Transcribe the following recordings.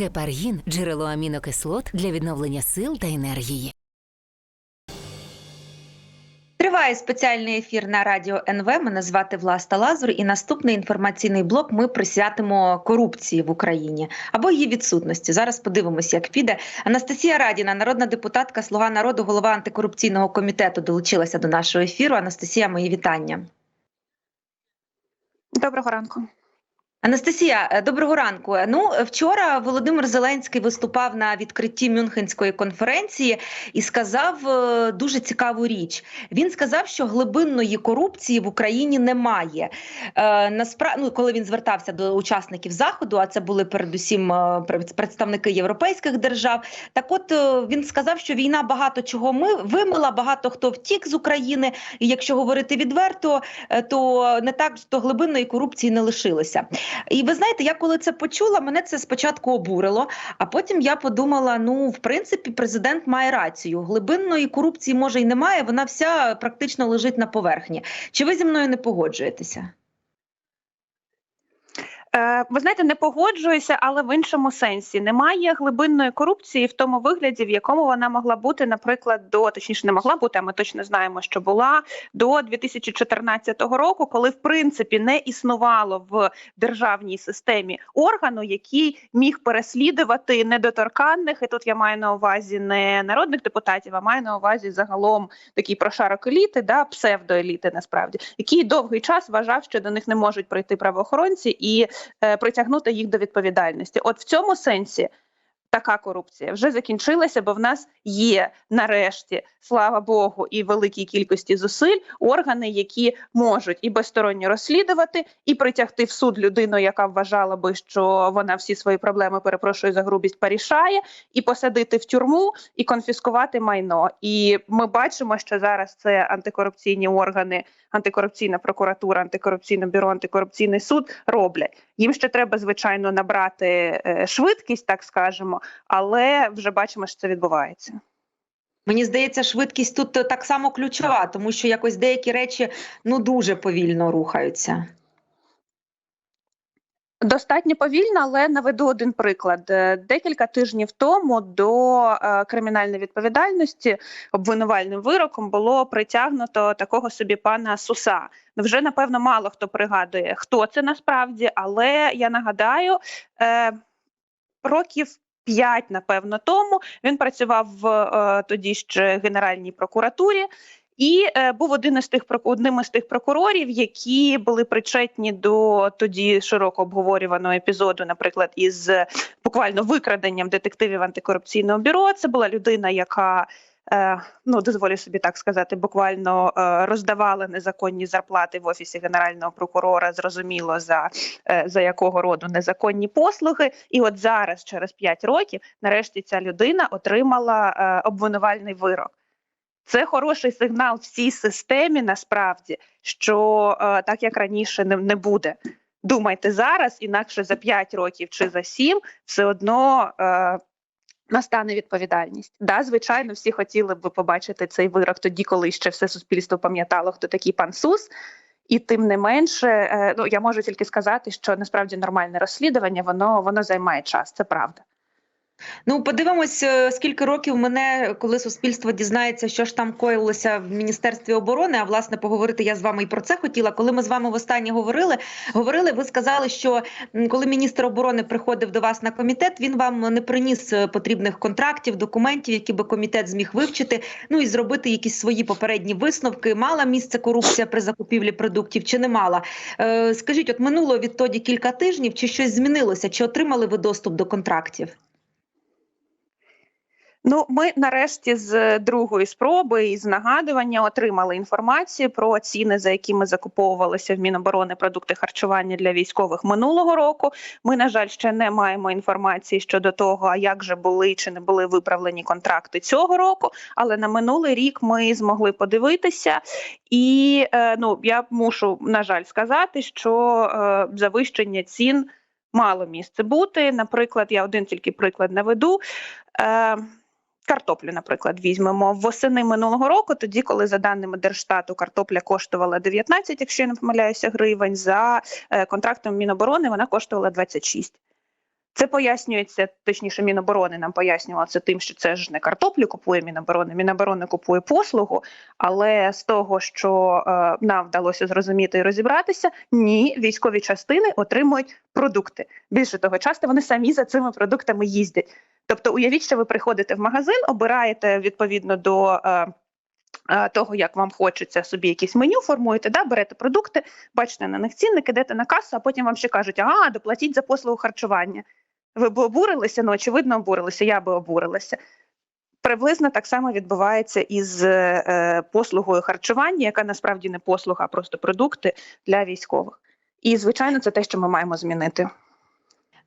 Гепаргін джерело амінокислот для відновлення сил та енергії. Триває спеціальний ефір на радіо НВ. Мене звати Власта Лазур, і наступний інформаційний блок ми присвятимо корупції в Україні або її відсутності. Зараз подивимося, як піде. Анастасія Радіна, народна депутатка, слуга народу, голова антикорупційного комітету, долучилася до нашого ефіру. Анастасія, мої вітання. Доброго ранку. Анастасія, е, доброго ранку. Ну вчора Володимир Зеленський виступав на відкритті Мюнхенської конференції і сказав е, дуже цікаву річ. Він сказав, що глибинної корупції в Україні немає. Е, наспра... ну, коли він звертався до учасників заходу, а це були передусім е, представники європейських держав. Так, от е, він сказав, що війна багато чого ми вимила, багато хто втік з України. І якщо говорити відверто, е, то не так то глибинної корупції не лишилося. І ви знаєте, я коли це почула, мене це спочатку обурило, а потім я подумала: ну, в принципі, президент має рацію. Глибинної корупції може й немає, вона вся практично лежить на поверхні. Чи ви зі мною не погоджуєтеся? Е, ви знаєте, не погоджуюся, але в іншому сенсі немає глибинної корупції в тому вигляді, в якому вона могла бути, наприклад, до точніше не могла бути. а Ми точно знаємо, що була до 2014 року, коли в принципі не існувало в державній системі органу, який міг переслідувати недоторканних. І тут я маю на увазі не народних депутатів, а маю на увазі загалом такий прошарок еліти, да псевдоеліти, насправді, який довгий час вважав, що до них не можуть прийти правоохоронці і притягнути їх до відповідальності. От в цьому сенсі така корупція вже закінчилася, бо в нас є нарешті, слава Богу, і великій кількості зусиль органи, які можуть і безсторонньо розслідувати, і притягти в суд людину, яка вважала би, що вона всі свої проблеми перепрошую за грубість порішає, і посадити в тюрму, і конфіскувати майно. І ми бачимо, що зараз це антикорупційні органи, антикорупційна прокуратура, антикорупційне бюро, антикорупційний суд роблять. Їм ще треба звичайно набрати е, швидкість, так скажемо, але вже бачимо, що це відбувається. Мені здається, швидкість тут е, так само ключова, тому що якось деякі речі ну дуже повільно рухаються. Достатньо повільно, але наведу один приклад. Е, Декілька тижнів тому до е, кримінальної відповідальності обвинувальним вироком було притягнуто такого собі пана Суса. Ну, Вже напевно мало хто пригадує, хто це насправді, але я нагадаю, років. П'ять, напевно, тому він працював в е, тоді ще Генеральній прокуратурі, і е, був один із тих одним із тих прокурорів, які були причетні до тоді широко обговорюваного епізоду, наприклад, із е, буквально викраденням детективів антикорупційного бюро. Це була людина, яка ну дозволю собі так сказати, буквально е, роздавала незаконні зарплати в офісі генерального прокурора. Зрозуміло за, е, за якого роду незаконні послуги. І от зараз, через 5 років, нарешті ця людина отримала е, обвинувальний вирок. Це хороший сигнал всій системі, насправді, що е, так як раніше не, не буде. Думайте зараз, інакше за 5 років чи за 7 все одно е, настане відповідальність. Да, звичайно, всі хотіли б побачити цей вирок тоді, коли ще все суспільство пам'ятало, хто такий пан Сус. І тим не менше, е, ну я можу тільки сказати, що насправді нормальне розслідування воно воно займає час. Це правда. Ну, подивимось, е, скільки років мене, коли суспільство дізнається, що ж там коїлося в міністерстві оборони. А власне поговорити я з вами і про це хотіла. Коли ми з вами востаннє говорили, говорили, ви сказали, що коли міністр оборони приходив до вас на комітет, він вам не приніс е, потрібних контрактів, документів, які би комітет зміг вивчити. Ну і зробити якісь свої попередні висновки. Мала місце корупція при закупівлі продуктів чи не мала? Е, скажіть, от минуло відтоді кілька тижнів, чи щось змінилося? Чи отримали ви доступ до контрактів? Ну, ми нарешті з другої спроби і з нагадування отримали інформацію про ціни, за якими закуповувалися в Міноборони продукти харчування для військових минулого року. Ми, на жаль, ще не маємо інформації щодо того, а як же були чи не були виправлені контракти цього року. Але на минулий рік ми змогли подивитися, і е, ну я мушу на жаль сказати, що е, завищення цін мало місце бути. Наприклад, я один тільки приклад наведу. Картоплю, наприклад, візьмемо восени минулого року, тоді, коли за даними Держстату картопля коштувала 19, якщо я не помиляюся, гривень, за е, контрактом Міноборони вона коштувала 26. Це пояснюється, точніше, Міноборони нам пояснювало це тим, що це ж не картоплю купує Міноборони, Міноборони купує послугу. Але з того, що е, нам вдалося зрозуміти і розібратися, ні, військові частини отримують продукти. Більше того, часто вони самі за цими продуктами їздять. Тобто, уявіть, що ви приходите в магазин, обираєте відповідно до. Е, е, того, як вам хочеться собі якісь меню формуєте, да, берете продукти, бачите на них цінник, ідете на касу, а потім вам ще кажуть, ага, доплатіть за послугу харчування. Ви б обурилися? Ну, очевидно, обурилися, я би обурилася. Приблизно так само відбувається із е, послугою харчування, яка насправді не послуга, а просто продукти для військових. І, звичайно, це те, що ми маємо змінити.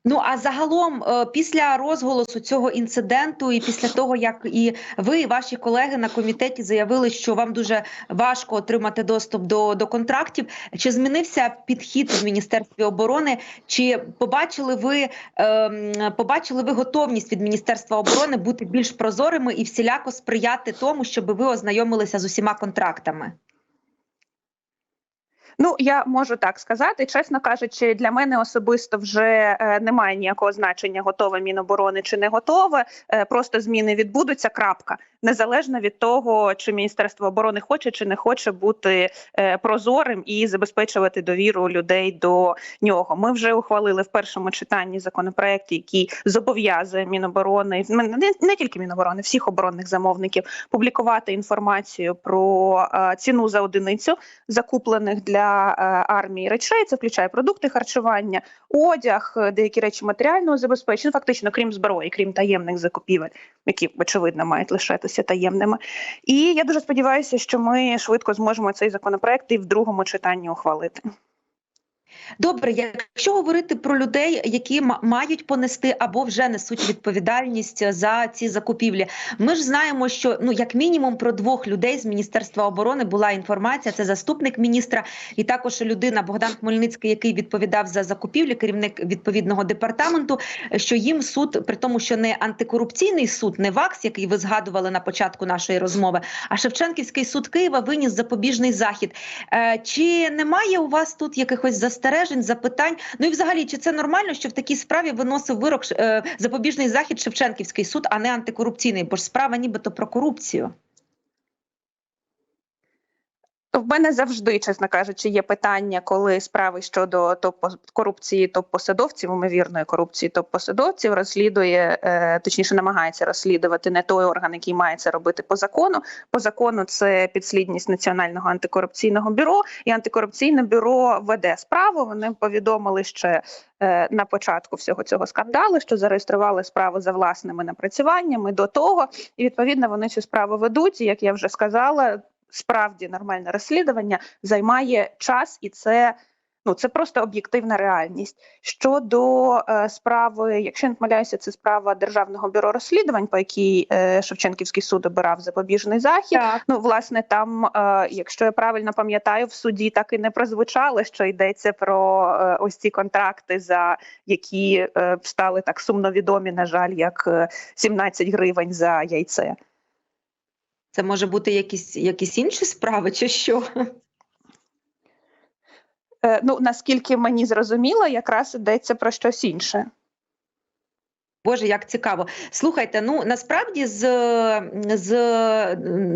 Ну а загалом, е, після розголосу цього інциденту, і після того як і ви, і ваші колеги на комітеті заявили, що вам дуже важко отримати доступ до, до контрактів, чи змінився підхід в міністерстві оборони? Чи побачили ви ем, побачили ви готовність від міністерства оборони бути більш прозорими і всіляко сприяти тому, щоб ви ознайомилися з усіма контрактами? Ну, я можу так сказати, чесно кажучи, для мене особисто вже е, немає ніякого значення, готове Міноборони чи не готове. Е, просто зміни відбудуться. Крапка незалежно від того, чи міністерство оборони хоче чи не хоче бути е, прозорим і забезпечувати довіру людей до нього. Ми вже ухвалили в першому читанні законопроект, який зобов'язує Міноборони не, не тільки Міноборони, всіх оборонних замовників публікувати інформацію про е, ціну за одиницю закуплених для е, армії речей. Це включає продукти харчування, одяг, деякі речі матеріального забезпечення, фактично, крім зброї, крім таємних закупівель, які очевидно мають лишатися таємними. І я дуже сподіваюся, що ми швидко зможемо цей законопроект і в другому читанні ухвалити. Добре, якщо говорити про людей, які ма- мають понести або вже несуть відповідальність за ці закупівлі, ми ж знаємо, що ну як мінімум про двох людей з міністерства оборони була інформація. Це заступник міністра, і також людина Богдан Хмельницький, який відповідав за закупівлі, керівник відповідного департаменту. Що їм суд, при тому, що не антикорупційний суд, не ВАКС, який ви згадували на початку нашої розмови, а Шевченківський суд Києва виніс запобіжний захід. Е, Чи немає у вас тут якихось застережень, запитань? Ну і взагалі, чи це нормально, що в такій справі виносив вирок е, запобіжний захід Шевченківський суд, а не антикорупційний? Бо ж справа нібито про корупцію. В мене завжди, чесно кажучи, є питання, коли справи щодо топ корупції топ-посадовців, ймовірної корупції топ-посадовців розслідує, е, точніше намагається розслідувати не той орган, який має це робити по закону. По закону це підслідність Національного антикорупційного бюро, і антикорупційне бюро веде справу. Вони повідомили ще е, на початку всього цього скандалу, що зареєстрували справу за власними напрацюваннями до того, і відповідно вони цю справу ведуть. І як я вже сказала, справді нормальне розслідування займає час, і це ну це просто об'єктивна реальність. Щодо е, справи, якщо не помиляюся, це справа державного бюро розслідувань, по якій е, Шевченківський суд обирав запобіжний захід. Так. Ну, власне, там, е, якщо я правильно пам'ятаю, в суді так і не прозвучало, що йдеться про е, ось ці контракти, за які е, стали так сумно відомі, на жаль, як е, 17 гривень за яйце. Це може бути якісь, якісь інші справи, чи що? Е, Ну, наскільки мені зрозуміло, якраз йдеться про щось інше. Боже, як цікаво. Слухайте, ну насправді з, з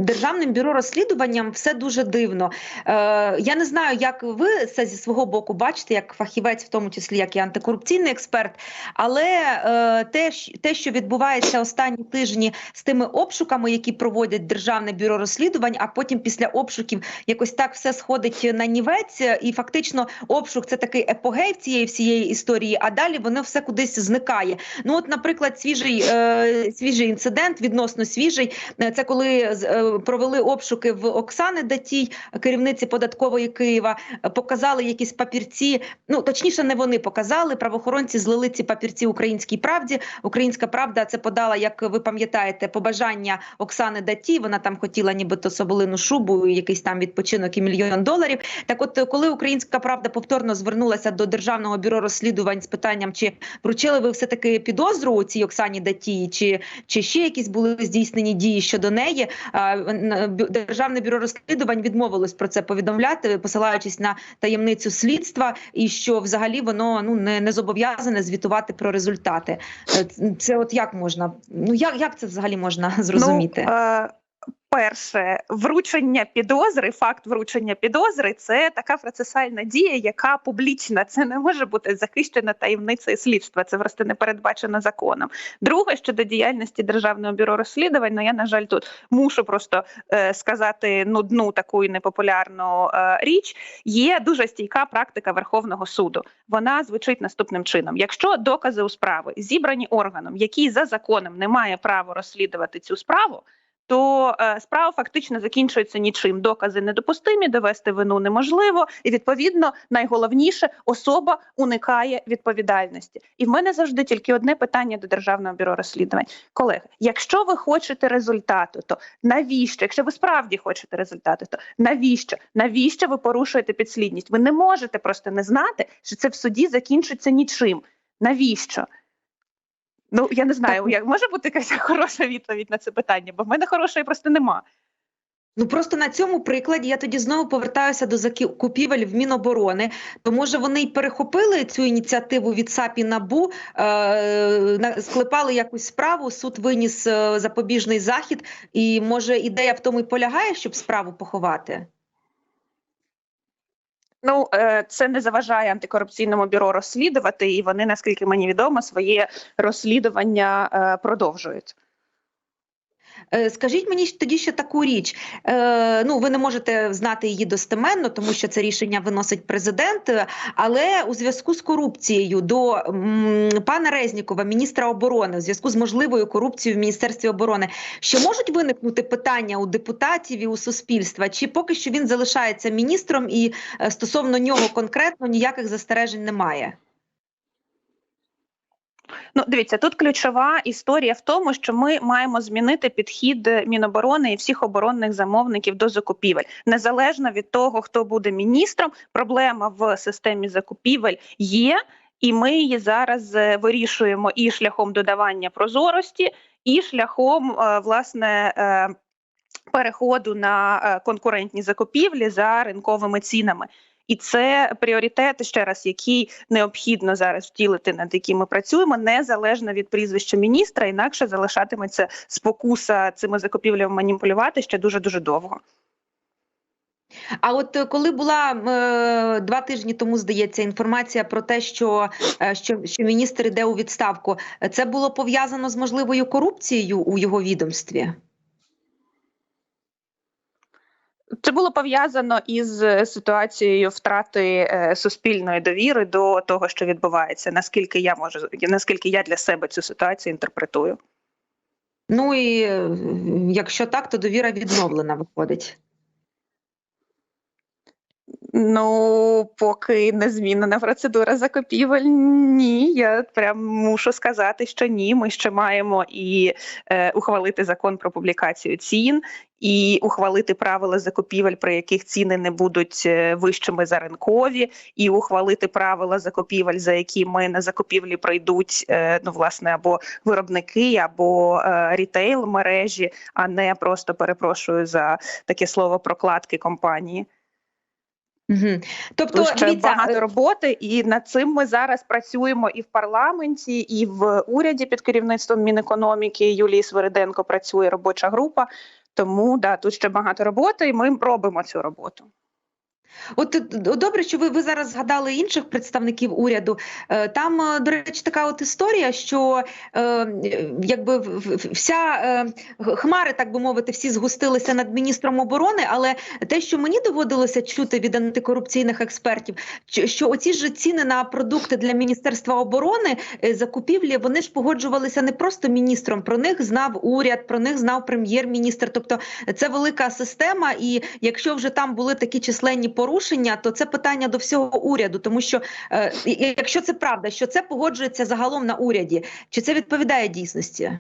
державним бюро розслідуванням все дуже дивно. Е, я не знаю, як ви це зі свого боку бачите, як фахівець, в тому числі як і антикорупційний експерт. Але е, те, те, що відбувається останні тижні з тими обшуками, які проводять державне бюро розслідувань, а потім після обшуків якось так все сходить на нівець, і фактично обшук це такий епогей цієї всієї історії. А далі воно все кудись зникає. Ну, от, наприклад, свіжий е, свіжий інцидент, відносно свіжий. е, Це коли е, провели обшуки в Оксани Датій, керівниці податкової Києва, показали якісь папірці. Ну точніше, не вони показали. Правоохоронці злили ці папірці українській правді. Українська правда це подала, як ви пам'ятаєте, побажання Оксани Датій. Вона там хотіла, нібито соболину шубу, якийсь там відпочинок і мільйон доларів. Так, от, коли Українська правда повторно звернулася до державного бюро розслідувань з питанням, чи вручили ви все таки підозру цій Оксані Датії, чи, чи ще якісь були здійснені дії щодо неї. Державне бюро розслідувань відмовилось про це повідомляти, посилаючись на таємницю слідства, і що взагалі воно ну не, не зобов'язане звітувати про результати. Е, Це от як можна? Ну як, як це взагалі можна зрозуміти? Ну, е, перше, вручення підозри, факт вручення підозри це така процесуальна дія, яка публічна. Це не може бути захищена таємницею слідства. Це просто не передбачено законом. Друге, щодо діяльності державного бюро розслідувань, ну я на жаль тут мушу просто е, сказати нудну таку і непопулярну е, річ. Є дуже стійка практика Верховного суду. Вона звучить наступним чином: якщо докази у справи зібрані органом, який за законом не має права розслідувати цю справу. То е, справа фактично закінчується нічим. Докази недопустимі, довести вину неможливо, і відповідно найголовніше особа уникає відповідальності. І в мене завжди тільки одне питання до державного бюро розслідувань. Колеги, якщо ви хочете результату, то навіщо? Якщо ви справді хочете результату, то навіщо? Навіщо ви порушуєте підслідність? Ви не можете просто не знати, що це в суді закінчиться нічим. Навіщо? Ну я не знаю, Так. як може бути якась хороша відповідь на це питання, бо в мене хорошої просто нема. Ну просто на цьому прикладі я тоді знову повертаюся до закупівель в Міноборони. То може вони й перехопили цю ініціативу від САП і НАБУ, е, склепали якусь справу, суд виніс е, запобіжний захід, і може ідея в тому і полягає, щоб справу поховати. Ну е, це не заважає антикорупційному бюро розслідувати, і вони, наскільки мені відомо, своє розслідування е, продовжують. Е, Скажіть мені тоді ще таку річ. Е, ну, ви не можете знати її достеменно, тому що це рішення виносить президент. е, Але у зв'язку з корупцією до пана Резнікова, міністра оборони, у зв'язку з можливою корупцією в міністерстві оборони, що можуть виникнути питання у депутатів і у суспільства, чи поки що він залишається міністром, і стосовно нього конкретно ніяких застережень немає? Ну, дивіться, тут ключова історія в тому, що ми маємо змінити підхід Міноборони і всіх оборонних замовників до закупівель, незалежно від того, хто буде міністром. Проблема в системі закупівель є, і ми її зараз е, вирішуємо і шляхом додавання прозорості, і шляхом е, власне. е, Переходу на конкурентні закупівлі за ринковими цінами, і це пріоритет ще раз, який необхідно зараз втілити, над яким ми працюємо, незалежно від прізвища міністра, інакше залишатиметься спокуса цими закупівлями маніпулювати ще дуже дуже довго. А от е, коли була е, два тижні тому, здається, інформація про те, що, е, що, що міністр йде у відставку, це було пов'язано з можливою корупцією у його відомстві? Це було пов'язано із е, ситуацією втрати е, суспільної довіри до того, що відбувається. Наскільки я можу наскільки я для себе цю ситуацію інтерпретую? Ну і е, якщо так, то довіра відновлена виходить. Ну, поки не змінена процедура закупівель, ні. Я прям мушу сказати, що ні. Ми ще маємо і е, ухвалити закон про публікацію цін, і ухвалити правила закупівель, при яких ціни не будуть е, вищими за ринкові, і ухвалити правила закупівель, за які ми на закупівлі прийдуть е, ну, власне, або виробники, або е, рітейл мережі, а не просто перепрошую за таке слово прокладки компанії. Угу. Тобто, ще дивіться, багато е, роботи, і над цим ми зараз працюємо і в парламенті, і в уряді під керівництвом Мінекономіки Юлії Свириденко працює робоча група. Тому да, тут ще багато роботи, і ми робимо цю роботу. От е, добре, що ви, ви зараз згадали інших представників уряду. Е, Там, е, до речі, така от історія, що е, якби вся е, хмари, так би мовити, всі згустилися над міністром оборони. Але те, що мені доводилося чути від антикорупційних експертів, що- оці ж ціни на продукти для міністерства оборони закупівлі, вони ж погоджувалися не просто міністром. Про них знав уряд, про них знав прем'єр-міністр. Тобто це велика система, і якщо вже там були такі численні порушення, то це питання до всього уряду, тому що е, якщо це правда, що це погоджується загалом на уряді, чи це відповідає дійсності?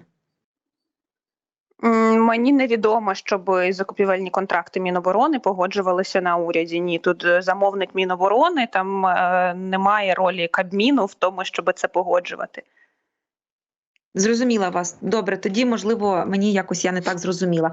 Мені невідомо, щоб закупівельні контракти Міноборони погоджувалися на уряді. Ні, тут е, замовник Міноборони, там е, немає ролі Кабміну в тому, щоб це погоджувати. Зрозуміла вас. Добре, тоді, можливо, мені якось я не так зрозуміла.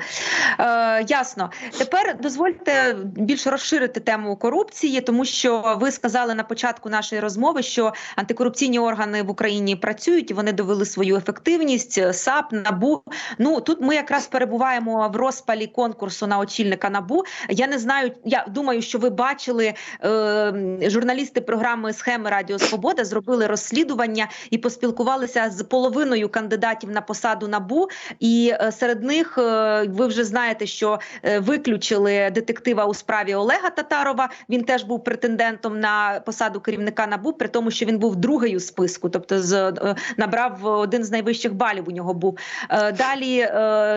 Е, ясно. Тепер дозвольте більш розширити тему корупції, тому що ви сказали на початку нашої розмови, що антикорупційні органи в Україні працюють, вони довели свою ефективність. САП, НАБУ. Ну тут ми якраз перебуваємо в розпалі конкурсу на очільника НАБУ. Я не знаю, я думаю, що ви бачили е, журналісти програми Схеми Радіо Свобода зробили розслідування і поспілкувалися з половиною кандидатів на посаду набу. І е, серед них е, ви вже знаєте, що е, виключили детектива у справі Олега Татарова. Він теж був претендентом на посаду керівника набу, при тому, що він був другий у списку, тобто з набрав один з найвищих балів. У нього був далі.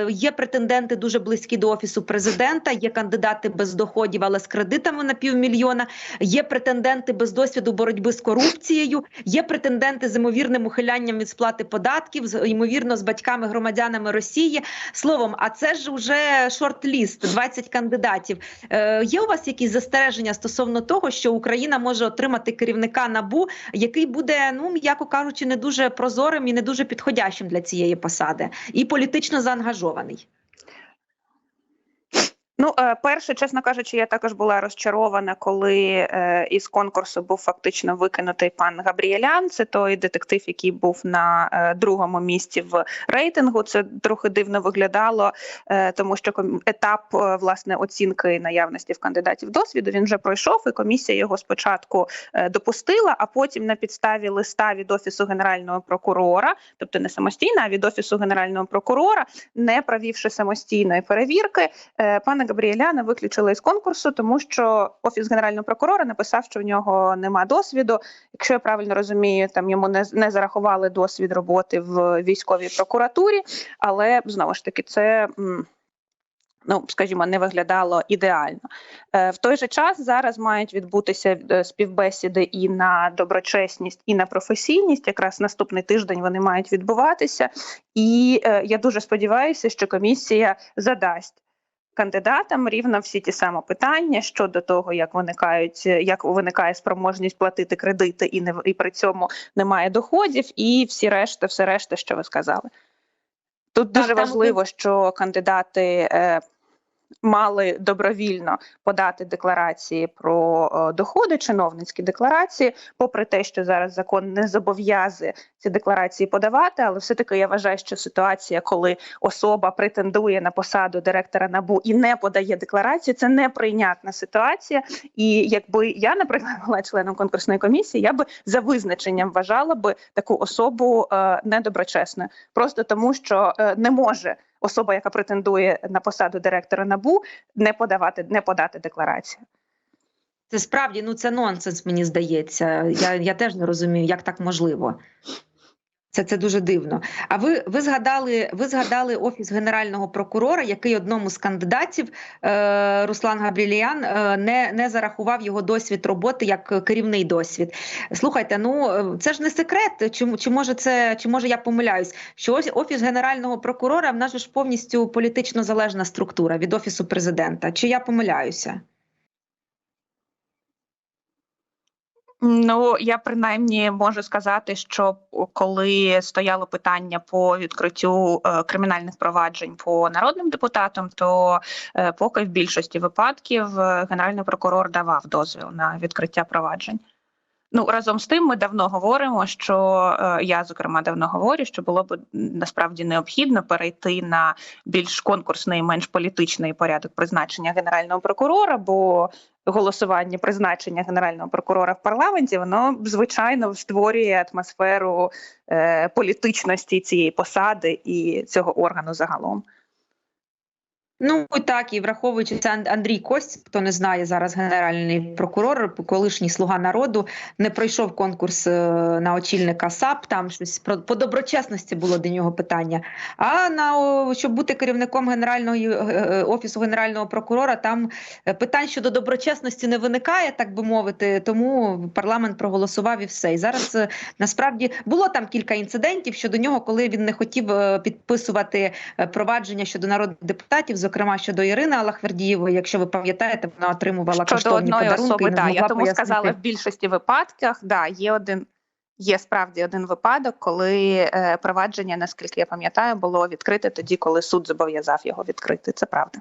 Є претенденти дуже близькі до офісу президента. Є кандидати без доходів, але з кредитами на півмільйона. Є претенденти без досвіду боротьби з корупцією. Є претенденти з ймовірним ухилянням від сплати податків, з ймовірно з батьками громадянами Росії. Словом, а це ж вже шорт-ліст, 20 кандидатів. Е, є у вас якісь застереження стосовно того, що Україна може отримати керівника набу, який буде, ну м'яко кажучи, не дуже прозорим і не дуже підходящим для цієї посади, і політично заангажований. Ну, е, перше, чесно кажучи, я також була розчарована, коли е, із конкурсу був фактично викинутий пан Габріелян. Це той детектив, який був на е, другому місці в рейтингу. Це трохи дивно виглядало, тому що етап власне оцінки наявності в кандидатів досвіду він вже пройшов, і комісія його спочатку допустила, а потім на підставі листа від офісу генерального прокурора, тобто не самостійно, а від офісу генерального прокурора, не провівши самостійної перевірки, пана Габріеляна виключили із конкурсу, тому що офіс генерального прокурора написав, що в нього нема досвіду. Якщо я правильно розумію, там йому не, не зарахували досвід роботи в військовій прокуратурі, але знову ж таки, це. Ну, скажімо, не виглядало ідеально. Е, в той же час зараз мають відбутися е, співбесіди і на доброчесність, і на професійність. Якраз наступний тиждень вони мають відбуватися. І е, я дуже сподіваюся, що комісія задасть кандидатам рівно всі ті самі питання щодо того, як виникають, як виникає спроможність платити кредити, і не і при цьому немає доходів, і всі решта, все решта, що ви сказали. Тут Так, дуже важливо, що кандидати. Мали добровільно подати декларації про е, доходи, чиновницькі декларації, попри те, що зараз закон не зобов'язує ці декларації подавати, але все таки я вважаю, що ситуація, коли особа претендує на посаду директора набу і не подає декларацію, це неприйнятна ситуація. І якби я, наприклад, була членом конкурсної комісії, я би за визначенням вважала би таку особу е, недоброчесною, просто тому, що е, не може особа, яка претендує на посаду директора набу, не подавати, не подати декларацію. Це справді ну це нонсенс, мені здається. Я, я теж не розумію, як так можливо. Це, це дуже дивно. А ви, ви згадали ви згадали офіс генерального прокурора, який одному з кандидатів е, Руслан Габріліян е, не, не зарахував його досвід роботи як керівний досвід. Слухайте, ну е, це ж не секрет. Чи, чи може це чи може я помиляюсь? Що ось офіс генерального прокурора в нас ж повністю політично залежна структура від офісу президента. Чи я помиляюся? Ну я принаймні можу сказати, що коли стояло питання по відкриттю е, кримінальних проваджень по народним депутатам, то е, поки в більшості випадків е, генеральний прокурор давав дозвіл на відкриття проваджень. Ну разом з тим, ми давно говоримо, що е, я зокрема давно говорю, що було б насправді необхідно перейти на більш конкурсний, менш політичний порядок призначення генерального прокурора, бо голосування призначення генерального прокурора в парламенті воно звичайно створює атмосферу е, політичності цієї посади і цього органу загалом. Ну так, і враховуючи це Андрій Кость, хто не знає зараз генеральний прокурор, колишній слуга народу, не пройшов конкурс е, на очільника САП. Там щось про по доброчесності було до нього питання. А на щоб бути керівником генерального е, е, офісу генерального прокурора, там питань щодо доброчесності не виникає, так би мовити. Тому парламент проголосував і все. І зараз насправді було там кілька інцидентів щодо нього, коли він не хотів підписувати провадження щодо народних депутатів, зокрема щодо Ірини Алахвердієвої, Якщо ви пам'ятаєте, вона отримувала Щодо коштовні одної подарунки. особи, і не да, я тому пояснити. сказала в більшості випадках, да, є один Є справді один випадок, коли е, провадження, наскільки я пам'ятаю, було відкрите тоді, коли суд зобов'язав його відкрити. Це правда.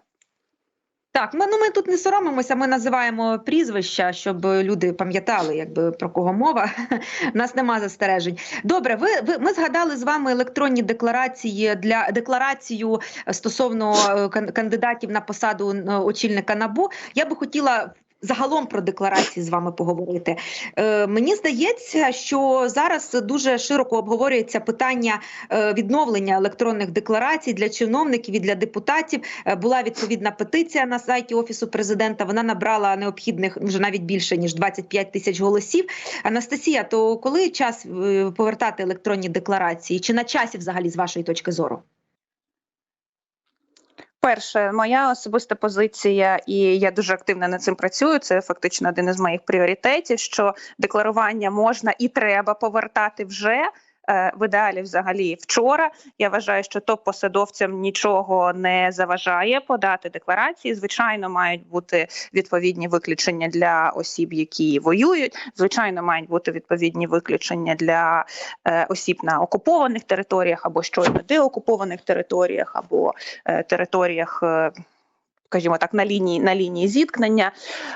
Так, ми ну ми тут не соромимося. Ми називаємо прізвища, щоб люди пам'ятали, якби про кого мова. У нас нема застережень. Добре, ви, ви ми згадали з вами електронні декларації для декларацію стосовно е, кандидатів на посаду е, очільника набу. Я би хотіла. Загалом про декларації з вами поговорити. Е, мені здається, що зараз дуже широко обговорюється питання е, відновлення електронних декларацій для чиновників і для депутатів. Е, була відповідна петиція на сайті офісу президента. Вона набрала необхідних вже навіть більше ніж 25 тисяч голосів. Анастасія, то коли час е, повертати електронні декларації? Чи на часі взагалі з вашої точки зору? Перше, моя особиста позиція, і я дуже активно над цим працюю. Це фактично один із моїх пріоритетів. Що декларування можна і треба повертати вже. Е, В ідеалі, взагалі, вчора я вважаю, що топ-посадовцям нічого не заважає подати декларації. Звичайно, мають бути відповідні виключення для осіб, які воюють. Звичайно, мають бути відповідні виключення для е, осіб на окупованих територіях або щойно деокупованих територіях, або е, територіях, скажімо так, на лінії на лінії зіткнення.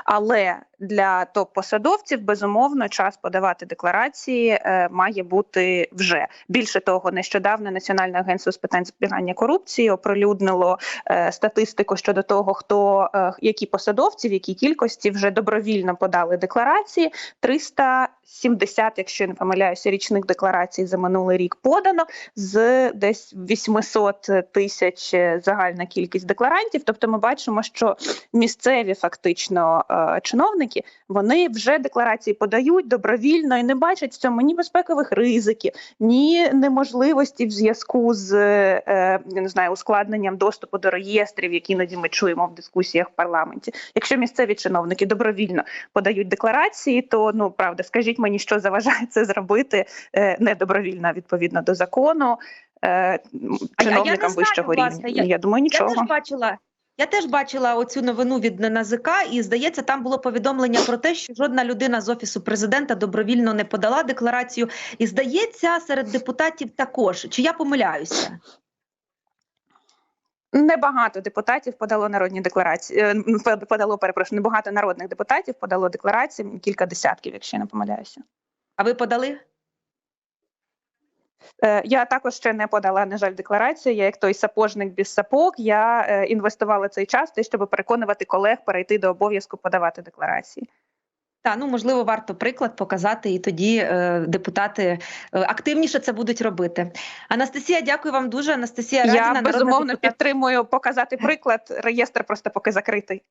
Але для топ-посадовців безумовно час подавати декларації е, має бути вже більше того. Нещодавно Національне агентство з питань запобігання корупції оприлюднило е, статистику щодо того, хто е, які посадовці, в якій кількості вже добровільно подали декларації. 370, якщо я не помиляюся, річних декларацій за минулий рік подано з десь 800 тисяч загальна кількість декларантів. Тобто, ми бачимо, що місцеві фактично е, чиновники вони вже декларації подають добровільно і не бачать в цьому ні безпекових ризиків, ні неможливості в зв'язку з е, я не знаю ускладненням доступу до реєстрів, які іноді ми чуємо в дискусіях в парламенті. Якщо місцеві чиновники добровільно подають декларації, то ну правда, скажіть мені, що заважає це зробити е, недобровільно відповідно до закону. Е, А я- не чиновникам знаю, вищого власне, рівня. я- Я думаю, Я теж бачила. Я теж бачила оцю новину від НАЗК, і здається, там було повідомлення про те, що жодна людина з офісу президента добровільно не подала декларацію. І здається, серед депутатів також. Чи я помиляюся? Небагато депутатів подало народні декларації. е, Подало перепрошую, небагато народних депутатів подало декларації, кілька десятків, якщо я не помиляюся. А ви подали? Е, Я також ще не подала, на жаль, декларацію. Я як той сапожник без сапог. Я е, інвестувала цей час, те, щоб переконувати колег перейти до обов'язку подавати декларації. Та ну можливо, варто приклад показати, і тоді е, депутати е, активніше це будуть робити. Анастасія, дякую вам дуже. Анастасія Радіна, Я безумовно депутатка. підтримую показати приклад. Реєстр просто поки закритий.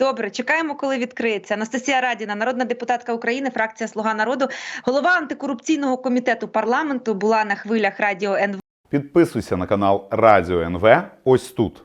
Добре, чекаємо, коли відкриється. Анастасія Радіна, народна депутатка України, фракція Слуга народу, голова антикорупційного комітету парламенту, була на хвилях радіо НВ. Підписуйся на канал Радіо НВ ось тут.